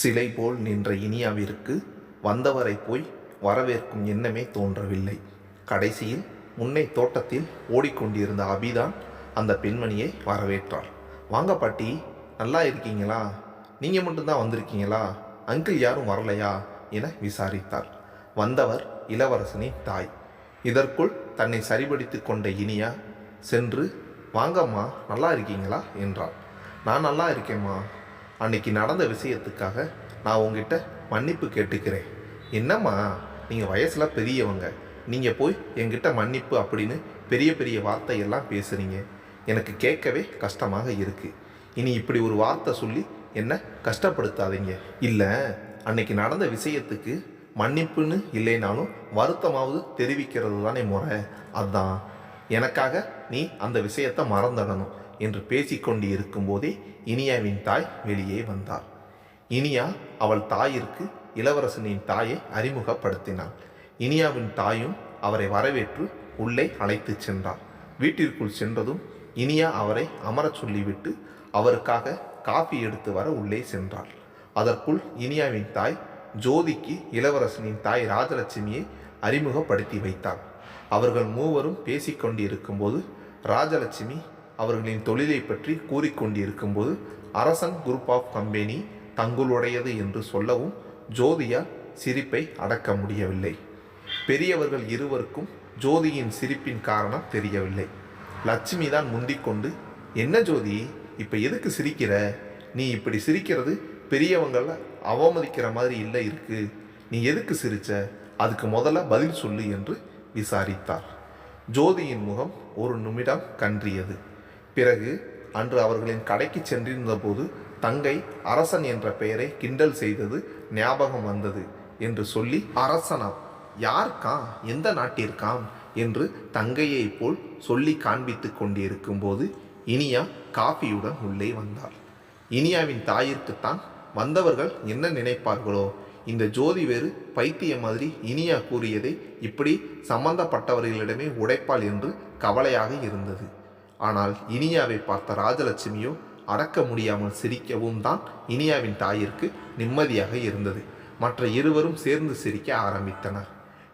சிலை போல் நின்ற இனியாவிற்கு வந்தவரை போய் வரவேற்கும் எண்ணமே தோன்றவில்லை. கடைசியில் முன்னை தோட்டத்தில் ஓடிக்கொண்டிருந்த அபிதான் அந்த பெண்மணியை வரவேற்றார். வாங்க பாட்டி நல்லா இருக்கீங்களா? நீங்கள் மட்டும்தான் வந்திருக்கீங்களா? அங்கிள் யாரும் வரலையா? என விசாரித்தார். வந்தவர் இளவரசனின் தாய். இதற்குள் தன்னை சரிபடித்து கொண்ட இனியா சென்று வாங்கம்மா நல்லா இருக்கீங்களா? என்றார். நான் நல்லா இருக்கேம்மா. அன்னைக்கு நடந்த விஷயத்துக்காக நான் உங்ககிட்ட மன்னிப்பு கேட்டுக்கிறேன். என்னம்மா நீங்கள் வயசில் பெரியவங்க. நீங்கள் போய் என்கிட்ட மன்னிப்பு அப்படின்னு பெரிய பெரிய வார்த்தையெல்லாம் பேசுகிறீங்க எனக்கு கேட்கவே கஷ்டமாக இருக்குது இனி இப்படி ஒரு வார்த்தை சொல்லி என்ன கஷ்டப்படுத்தாதீங்க. இல்லை அன்னைக்கு நடந்த விஷயத்துக்கு மன்னிப்புன்னு இல்லைனாலும் வருத்தமாவது தெரிவிக்கிறது தானே முறை. அதான். எனக்காக நீ அந்த விஷயத்தை மறந்துடணும். என்று பேசிக்கொண்டு இருக்கும்போதே இனியாவின் தாய் வெளியே வந்தார் இனியா அவள் தாயிற்கு இளவரசனின் தாயை அறிமுகப்படுத்தினாள். இனியாவின் தாயும் அவரை வரவேற்று உள்ளே அழைத்துச் சென்றார் வீட்டிற்குள் சென்றதும் இனியா அவரை அமரச் சொல்லிவிட்டு அவருக்காக காஃபி எடுத்து வர உள்ளே சென்றாள். அதற்குள் இனியாவின் தாய் ஜோதிக்கு இளவரசனின் தாய் ராஜலட்சுமியை அறிமுகப்படுத்தி வைத்தாள். அவர்கள் மூவரும் பேசிக்கொண்டிருக்கும்போது ராஜலட்சுமி அவர்களின் தொழிலை பற்றி கூறிக்கொண்டிருக்கும்போது அரசன் குரூப் ஆஃப் கம்பெனி தங்களுடையது என்று சொல்லவும் ஜோதியால் சிரிப்பை அடக்க முடியவில்லை. பெரியவர்கள் இருவருக்கும் ஜோதியின் சிரிப்பின் காரணம் தெரியவில்லை. லட்சுமி தான் முந்திக்கொண்டு என்ன ஜோதி இப்போ எதுக்கு சிரிக்கிற? நீ இப்படி சிரிக்கிறது பெரியவங்கள அவமதிக்கிற மாதிரி இல்லை இருக்கு. நீ எதுக்கு சிரிச்ச? அதுக்கு முதல்ல பதில் சொல்லு என்று விசாரித்தார். ஜோதியின் முகம் ஒரு நிமிடம் கன்றியது. பிறகு அன்று அவர்களின் கடைக்கு சென்றிருந்தபோது தங்கை அரசன் என்ற பெயரை கிண்டல் செய்தது ஞாபகம் வந்தது என்று சொல்லி அரசனா யாருக்காம் எந்த நாட்டிற்காம்? என்று தங்கையை போல் சொல்லி காண்பித்து கொண்டிருக்கும் போது இனியா காஃபியுடன் உள்ளே வந்தாள். இனியாவின் தாயிற்குத்தான் வந்தவர்கள் என்ன நினைப்பார்களோ? இந்த ஜோதி வேறு பைத்திய மாதிரி இனியா கூறியதை இப்படி சம்பந்தப்பட்டவர்களிடமே உடைப்பாள் என்று கவலையாக இருந்தது. ஆனால் இனியாவை பார்த்த ராஜலட்சுமியோ அடக்க முடியாமல் சிரிக்கவும் தான் இனியாவின் தாயிற்கு நிம்மதியாக இருந்தது. மற்ற இருவரும் சேர்ந்து சிரிக்க ஆரம்பித்தனர்.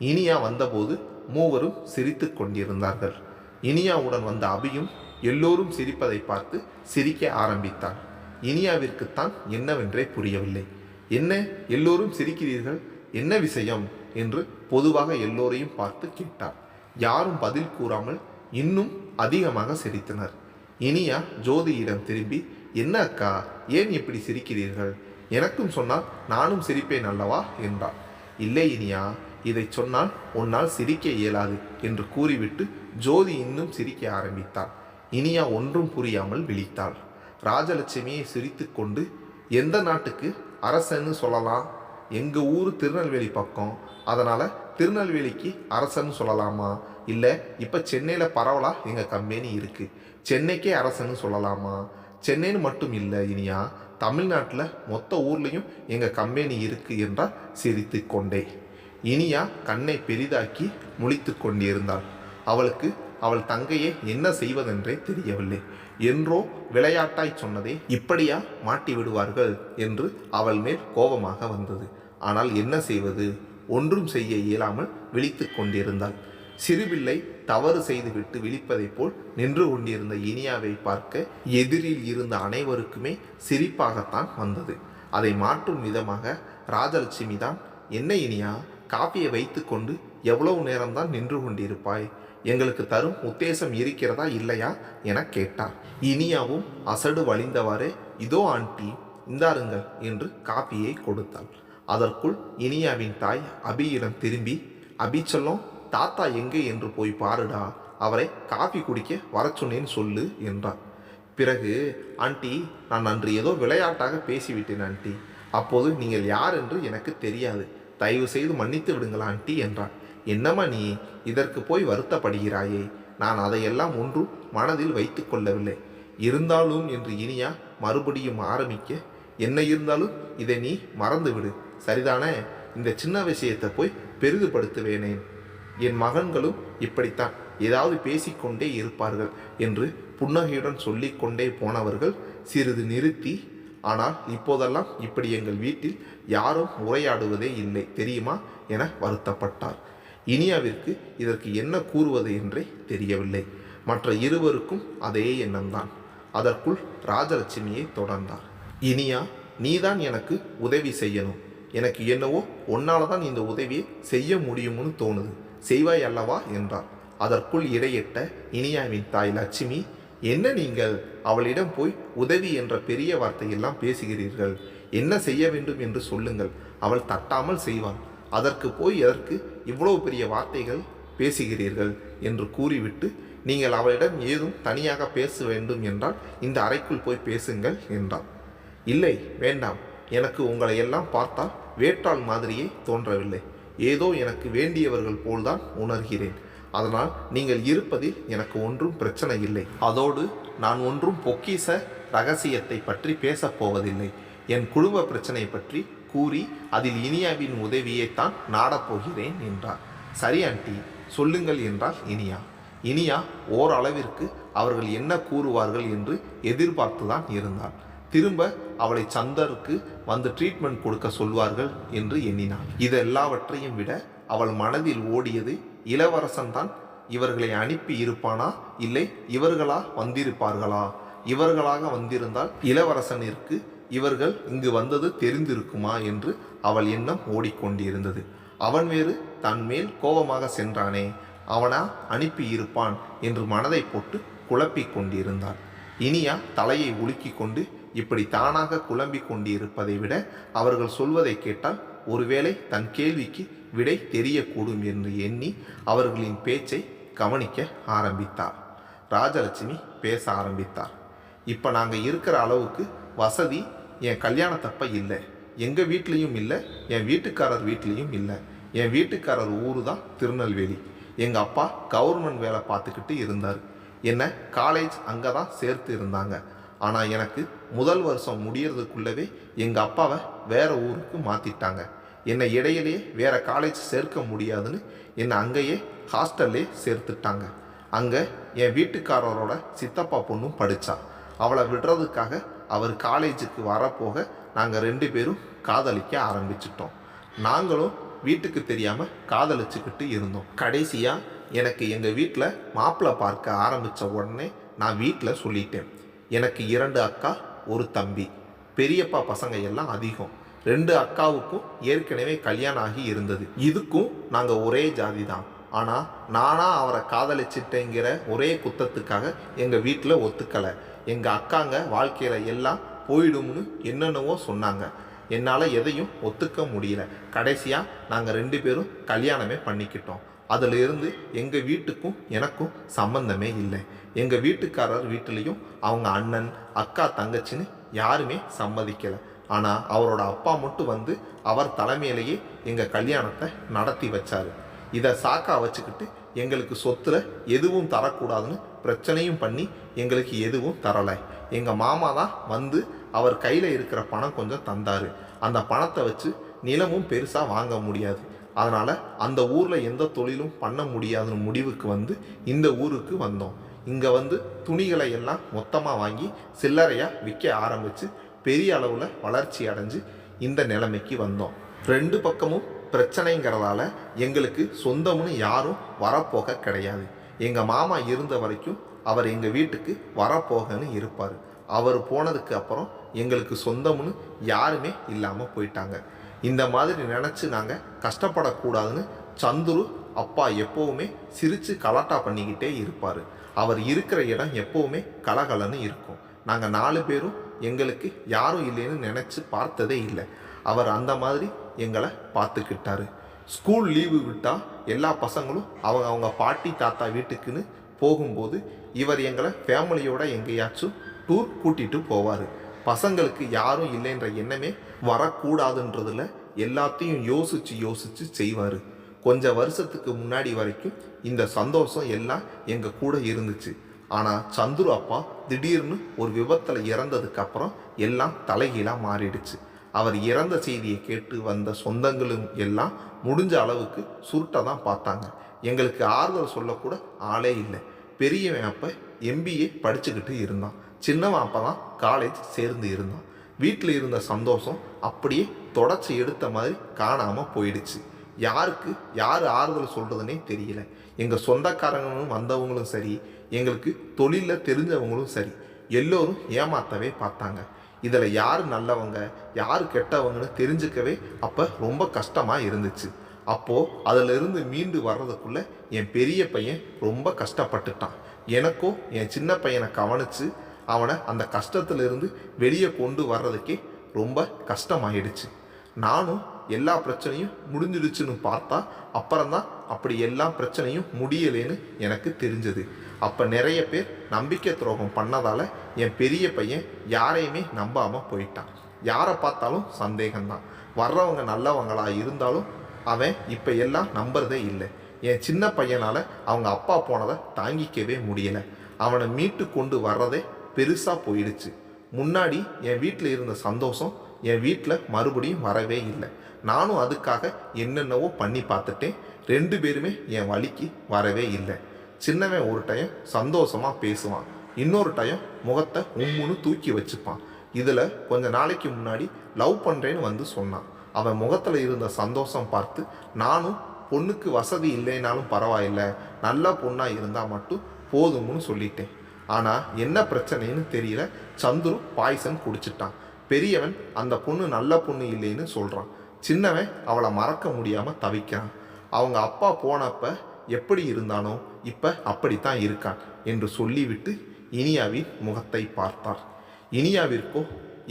இனியா வந்தபோது மூவரும் சிரித்து கொண்டிருந்தார்கள். இனியாவுடன் வந்த அபியும் எல்லோரும் சிரிப்பதை பார்த்து சிரிக்க ஆரம்பித்தான் இனியாவிற்குத்தான் என்னவென்றே புரியவில்லை. என்ன? எல்லோரும் சிரிக்கிறீர்கள்? என்ன விஷயம்? என்று பொதுவாக எல்லோரையும் பார்த்து கேட்டார் யாரும் பதில் கூறாமல் இன்னும் அதிகமாக சிரித்தனர். இனியா ஜோதியிடம் திரும்பி என்ன அக்கா ஏன் இப்படி சிரிக்கிறீர்கள்? எனக்கும் சொன்னால் நானும் சிரிப்பேன் அல்லவா? என்றாள். இல்லை இனியா இதை சொன்னால் உன்னால் சிரிக்க இயலாது என்று கூறிவிட்டு ஜோதி இன்னும் சிரிக்க ஆரம்பித்தாள். இனியா ஒன்றும் புரியாமல் விழித்தாள். ராஜலட்சுமியை சிரித்துக்கொண்டு எந்த நாட்டுக்கு? அரசன்னு சொல்லலாம். எங்கள் ஊர் திருநெல்வேலி பக்கம். அதனால் திருநெல்வேலிக்கு அரசன்னு சொல்லலாமா? இல்லை இப்போ சென்னையில் பரவலாக எங்கள் கம்பெனி இருக்குது சென்னைக்கே அரசன்னு சொல்லலாமா? சென்னைன்னு மட்டும் இல்லை இனியா. தமிழ்நாட்டில் மொத்த ஊர்லேயும் எங்கள் கம்பெனி இருக்குது என்றால் சிரித்து கொண்டே. இனியா கண்ணை பெரிதாக்கி முழித்து கொண்டிருந்தாள். அவளுக்கு அவள் தங்கையை என்ன செய்வதென்றே தெரியவில்லை. என்றோ விளையாட்டாய் சொன்னதை இப்படியா மாட்டி விடுவார்கள் என்று அவள் மேல் கோபமாக வந்தது. ஆனால் என்ன செய்வது? ஒன்றும் செய்ய இயலாமல் விழித்து கொண்டிருந்தாள். சிறுபிள்ளை தவறு செய்துவிட்டு விழிப்பதைப் போல் நின்று கொண்டிருந்த இனியாவை பார்க்க எதிரில் இருந்த அனைவருக்குமே சிரிப்பாகத்தான் வந்தது. அதை மாற்றும் விதமாக ராஜலட்சுமி தான் என்ன இனியா காப்பியை வைத்துக்கொண்டு எவ்வளவு நேரம்தான் நின்று கொண்டிருப்பாய்? எங்களுக்கு தரும் உத்தேசம் இருக்கிறதா இல்லையா? என கேட்டார். இனியாவும் அசடு வழிந்தவாறே இதோ ஆண்டி இந்தாருங்கள் என்று காப்பியை கொடுத்தாள். அதற்குள் இனியாவின் தாய் அபியிடம் திரும்பி அபி சொல்லும் தாத்தா எங்கே என்று போய் பாருடா அவரை காஃபி குடிக்க வர சொன்னேன்னு சொல்லு என்றார் பிறகு ஆண்டி நான் அன்று ஏதோ விளையாட்டாக பேசிவிட்டேன் ஆண்டி. அப்போது நீங்கள் யார் என்று எனக்கு தெரியாது. தயவு செய்து மன்னித்து விடுங்கள் ஆண்டி என்றார் என்னம்மா நீ இதற்கு போய் வருத்தப்படுகிறாயே? நான் அதையெல்லாம் ஒன்றும் மனதில் வைத்து கொள்ளவில்லை. இருந்தாலும் என்று இனியா மறுபடியும் ஆரம்பிக்க என்ன இருந்தாலும் இதை நீ மறந்து விடு சரிதானே? இந்த சின்ன விஷயத்தை போய் பெரிதுபடுத்துவேனேன். என் மகன்களும் இப்படித்தான். ஏதாவது பேசிக்கொண்டே இருப்பார்கள் என்று புன்னகையுடன் சொல்லிக்கொண்டே போனவர்கள் சிறிது நிறுத்தி ஆனால் இப்போதெல்லாம் இப்படி எங்கள் வீட்டில் யாரும் உரையாடுவதே இல்லை தெரியுமா? என வருத்தப்பட்டார். இனியாவிற்கு இதற்கு என்ன கூறுவது என்றே தெரியவில்லை. மற்ற இருவருக்கும் அதே எண்ணம்தான். அதற்குள் ராஜலட்சுமியை தொடர்ந்தார். இனியா நீதான் எனக்கு உதவி செய்யணும். எனக்கு என்னவோ உன்னால தான் இந்த உதவியை செய்ய முடியும்னு தோணுது. செய்வாய் அல்லவா? என்றார் அதற்குள் இடையிட்ட இனியாவின் தாய் லட்சுமி என்ன நீங்கள்? அவளிடம் போய் உதவி என்ற பெரிய வார்த்தையெல்லாம் பேசுகிறீர்கள். என்ன செய்ய வேண்டும் என்று சொல்லுங்கள். அவள் தட்டாமல் செய்வாள். அதற்கு போய் எதற்கு இவ்வளவு பெரிய வார்த்தைகள் பேசுகிறீர்கள்? என்று கூறிவிட்டு நீங்கள் அவளிடம் ஏதும் தனியாக பேச வேண்டும் என்றால் இந்த அறைக்குள் போய் பேசுங்கள் என்றார் இல்லை வேண்டாம். எனக்கு உங்களை எல்லாம் பார்த்தால் வேட்டாள் மாதிரியே தோன்றவில்லை. ஏதோ எனக்கு வேண்டியவர்கள் போல்தான் உணர்கிறேன். அதனால் நீங்கள் இருப்பதில் எனக்கு ஒன்றும் பிரச்சனை இல்லை. அதோடு நான் ஒன்றும் பொக்கிச ரகசியத்தை பற்றி பேசப் போவதில்லை. என் குடும்ப பிரச்சனை பற்றி கூறி அதில் இனியாவின் உதவியைத்தான் நாடப்போகிறேன் என்றார். சரி ஆண்டி சொல்லுங்கள் என்றால் இனியா. இனியா ஓரளவிற்கு அவர்கள் என்ன கூறுவார்கள் என்று எதிர்பார்த்துதான் இருந்தாள் திரும்ப அவளை சந்தருக்கு வந்து ட்ரீட்மெண்ட் கொடுக்க சொல்வார்கள் என்று எண்ணினாள் இதெல்லாவற்றையும் விட அவள் மனதில் ஓடியது இளவரசன் தான் இவர்களை அனுப்பி இருப்பானா? இல்லை இவர்களா வந்திருப்பார்களா? இவர்களாக வந்திருந்தால் இளவரசனிற்கு இவர்கள் இங்கு வந்தது தெரிந்திருக்குமா? என்று அவள் எண்ணம் ஓடிக்கொண்டிருந்தது. அவன் வேறு தன் மேல் கோபமாக சென்றானே அவனா அனுப்பி இருப்பான் என்று மனதை போட்டு குழப்பிக் கொண்டிருந்தாள். இனியா தலையை உலுக்கி கொண்டு இப்படி தானாக குழம்பிக் கொண்டிருப்பதை விட அவர்கள் சொல்வதை கேட்டால் ஒருவேளை தன் கேள்விக்கு விடை தெரியக்கூடும் என்று எண்ணி அவர்களின் பேச்சை கவனிக்க ஆரம்பித்தார். ராஜலட்சுமி பேச ஆரம்பித்தார். இப்போ நாங்கள் இருக்கிற அளவுக்கு வசதி என் கல்யாணத்தப்ப இல்லை. எங்கள் வீட்லேயும் இல்லை. என் வீட்டுக்காரர் வீட்லேயும் இல்லை. என் வீட்டுக்காரர் ஊர் தான் திருநெல்வேலி. எங்கள் அப்பா கவர்மெண்ட் வேலை பார்த்துக்கிட்டு இருந்தார். என்னை காலேஜ் அங்கே தான் சேர்த்து இருந்தாங்க. ஆனால் எனக்கு முதல் வருஷம் முடியறதுக்குள்ளவே எங்கள் அப்பாவை வேறு ஊருக்கு மாற்றிட்டாங்க என்னை இடையிலேயே வேறு காலேஜ் சேர்க்க முடியாதுன்னு என்னை அங்கேயே ஹாஸ்டல்லே சேர்த்துட்டாங்க. அங்கே என் வீட்டுக்காரரோட சித்தப்பா பொண்ணும் படித்தா அவளை விடுறதுக்காக அவர் காலேஜுக்கு வரப்போக நாங்கள் ரெண்டு பேரும் காதலிக்க ஆரம்பிச்சிட்டோம். நாங்களும் வீட்டுக்கு தெரியாமல் காதலிச்சுக்கிட்டு இருந்தோம். கடைசியாக எனக்கு எங்கள் வீட்டில் மாப்பிள்ளை பார்க்க ஆரம்பித்த உடனே நான் வீட்டில் சொல்லிட்டேன். எனக்கு இரண்டு அக்கா ஒரு தம்பி. பெரியப்பா பசங்க எல்லாம் அதிகம். ரெண்டு அக்காவுக்கும் ஏற்கனவே கல்யாணம் ஆகி இருந்தது. இதுக்கும் நாங்கள் ஒரே ஜாதி தான் ஆனால் நானாக அவரை காதலிச்சிட்டேங்கிற ஒரே குத்தத்துக்காக எங்கள் வீட்டில் ஒத்துக்கலை. எங்கள் அக்காங்க வாழ்க்கையில் எல்லாம் போயிடும்னு என்னென்னவோ சொன்னாங்க. என்னால் எதையும் ஒத்துக்க முடியல. கடைசியாக நாங்கள் ரெண்டு பேரும் கல்யாணமே பண்ணிக்கிட்டோம். அதில் இருந்து எங்கள் வீட்டுக்கும் எனக்கும் சம்பந்தமே இல்லை. எங்கள் வீட்டுக்காரர் வீட்டிலையும் அவங்க அண்ணன் அக்கா தங்கச்சின்னு யாருமே சம்மதிக்கலை. ஆனால் அவரோட அப்பா மட்டும் வந்து அவர் தலைமையிலேயே எங்கள் கல்யாணத்தை நடத்தி வச்சார். இதை சாக்கா வச்சுக்கிட்டு எங்களுக்கு சொத்துல எதுவும் தரக்கூடாதுன்னு பிரச்சனையும் பண்ணி எங்களுக்கு எதுவும் தரலை. எங்கள் மாமா தான் வந்து அவர் கையில் இருக்கிற பணம் கொஞ்சம் தந்தார். அந்த பணத்தை வச்சு நிலமும் பெருசாக வாங்க முடியாது. அதனால் அந்த ஊரில் எந்த தொழிலும் பண்ண முடியாதுன்னு முடிவுக்கு வந்து இந்த ஊருக்கு வந்தோம். இங்கே வந்து துணிகளை எல்லாம் மொத்தமாக வாங்கி சில்லறையாக விற்க ஆரம்பித்து பெரிய அளவில் வளர்ச்சி அடைஞ்சு இந்த நிலைமைக்கு வந்தோம். ரெண்டு பக்கமும் பிரச்சனைங்கிறதால எங்களுக்கு சொந்தம்னு யாரும் வரப்போக கிடையாது. எங்கள் மாமா இருந்த வரைக்கும் அவர் எங்கள் வீட்டுக்கு வரப்போகன்னு இருப்பார். அவர் போனதுக்கு அப்புறம் எங்களுக்கு சொந்தம்னு யாருமே இல்லாமல் போயிட்டாங்க. இந்த மாதிரி நினச்சி நாங்கள் கஷ்டப்படக்கூடாதுன்னு சந்துரு அப்பா எப்போவுமே சிரித்து கலாட்டா பண்ணிக்கிட்டே இருப்பார். அவர் இருக்கிற இடம் எப்போவுமே கலகலன்னு இருக்கும். நாங்கள் நாலு பேரும் எங்களுக்கு யாரும் இல்லைன்னு நினச்சி பார்த்ததே இல்லை. அவர் அந்த மாதிரி எங்களை பார்த்துக்கிட்டாரு. ஸ்கூல் லீவு விட்டால் எல்லா பசங்களும் அவங்க அவங்க பாட்டி தாத்தா வீட்டுக்குன்னு போகும்போது இவர் எங்களை ஃபேமிலியோட எங்கேயாச்சும் டூர் கூட்டிகிட்டு போவார். பசங்களுக்கு யாரும் இல்லைன்ற எண்ணமே வரக்கூடாதுன்றதில் எல்லாத்தையும் யோசித்து யோசித்து செய்வார். கொஞ்சம் வருஷத்துக்கு முன்னாடி வரைக்கும் இந்த சந்தோஷம் எல்லாம் எங்கள் கூட இருந்துச்சு. ஆனால் சந்துரு அப்பா திடீர்னு ஒரு விபத்தில் இறந்ததுக்கப்புறம் எல்லாம் தலைகீழாக மாறிடுச்சு. அவர் இறந்த செய்தியை கேட்டு வந்த சொந்தங்களும் எல்லாம் முடிஞ்ச அளவுக்கு சுருட்டை தான் பார்த்தாங்க. எங்களுக்கு ஆறுதல் சொல்லக்கூட ஆளே இல்லை. பெரியவன் அப்போ எம்பிஏ படிச்சுக்கிட்டு இருந்தான். சின்னவன் அப்போ தான் காலேஜ் சேர்ந்து இருந்தான். வீட்டில் இருந்த சந்தோஷம் அப்படியே தொடச்சி எடுத்த மாதிரி காணாமல் போயிடுச்சு. யாருக்கு யார் ஆறுதல் சொல்கிறதுனே தெரியல. எங்கள் சொந்தக்காரங்களும் வந்தவங்களும் சரி எங்களுக்கு தொழிலில் தெரிஞ்சவங்களும் சரி எல்லோரும் ஏமாத்தவே பார்த்தாங்க. இதில் யார் நல்லவங்க யார் கெட்டவங்கன்னு தெரிஞ்சுக்கவே அப்போ ரொம்ப கஷ்டமாக இருந்துச்சு. அப்போது அதிலிருந்து மீண்டு வர்றதுக்குள்ளே என் பெரிய பையன் ரொம்ப கஷ்டப்பட்டுட்டான். எனக்கும் என் சின்ன பையனை கவனித்து அவனை அந்த கஷ்டத்துலேருந்து வெளியே கொண்டு வர்றதுக்கே ரொம்ப கஷ்டமாயிடுச்சு. நானும் எல்லா பிரச்சனையும் முடிஞ்சிடுச்சுன்னு பார்த்தா அப்புறம்தான் அப்படி எல்லா பிரச்சனையும் முடியலேன்னு எனக்கு தெரிஞ்சது. அப்போ நிறைய பேர் நம்பிக்கை துரோகம் பண்ணதால் என் பெரிய பையன் யாரையுமே நம்பாமல் போயிட்டான். யாரை பார்த்தாலும் சந்தேகம்தான். வர்றவங்க நல்லவங்களா இருந்தாலும் அவன் இப்போ எல்லாம் நம்புறதே இல்லை. என் சின்ன பையனால் அவங்க அப்பா போனதை தாங்கிக்கவே முடியலை. அவனை மீட்டு கொண்டு வர்றதே பெருசாக போயிடுச்சு. முன்னாடி என் வீட்டில் இருந்த சந்தோஷம் என் வீட்டில் மறுபடியும் வரவே இல்லை. நானும் அதுக்காக என்னென்னவோ பண்ணி பார்த்துட்டேன். ரெண்டு பேருமே என் வழிக்கு வரவே இல்லை. சின்னவன் ஒரு டைம் சந்தோஷமாக பேசுவான். இன்னொரு டைம் முகத்தை உம்முன்னு தூக்கி வச்சுப்பான். இதில் கொஞ்ச நாளைக்கு முன்னாடி லவ் பண்ணுறேன்னு வந்து சொன்னான். அவன் முகத்தில் இருந்த சந்தோஷம் பார்த்து நானும் பொண்ணுக்கு வசதி இல்லைனாலும் பரவாயில்ல. நல்ல பொண்ணாக இருந்தால் மட்டும் போதும்னு சொல்லிட்டேன். ஆனால் என்ன பிரச்சனைன்னு தெரியல. சந்துரு பாய்சன் குடிச்சிட்டான். பெரியவன் அந்த பொண்ணு நல்ல பொண்ணு இல்லைன்னு சொல்கிறான் சின்னவன் அவளை மறக்க முடியாமல் தவிக்கிறான். அவங்க அப்பா போனப்ப எப்படி இருந்தானோ இப்போ அப்படித்தான் இருக்கான் என்று சொல்லிவிட்டு இனியாவின் முகத்தை பார்த்தார். இனியாவிற்கோ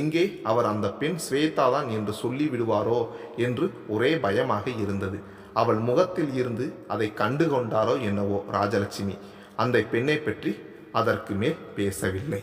எங்கே அவர் அந்த பெண் ஸ்வேதா தான் என்று சொல்லி விடுவாரோ? என்று ஒரே பயமாக இருந்தது. அவள் முகத்தில் இருந்து அதை கண்டு கொண்டாரோ என்னவோ ராஜலட்சுமி. அந்த பெண்ணை பற்றி அதற்கு மேல் பேசவில்லை.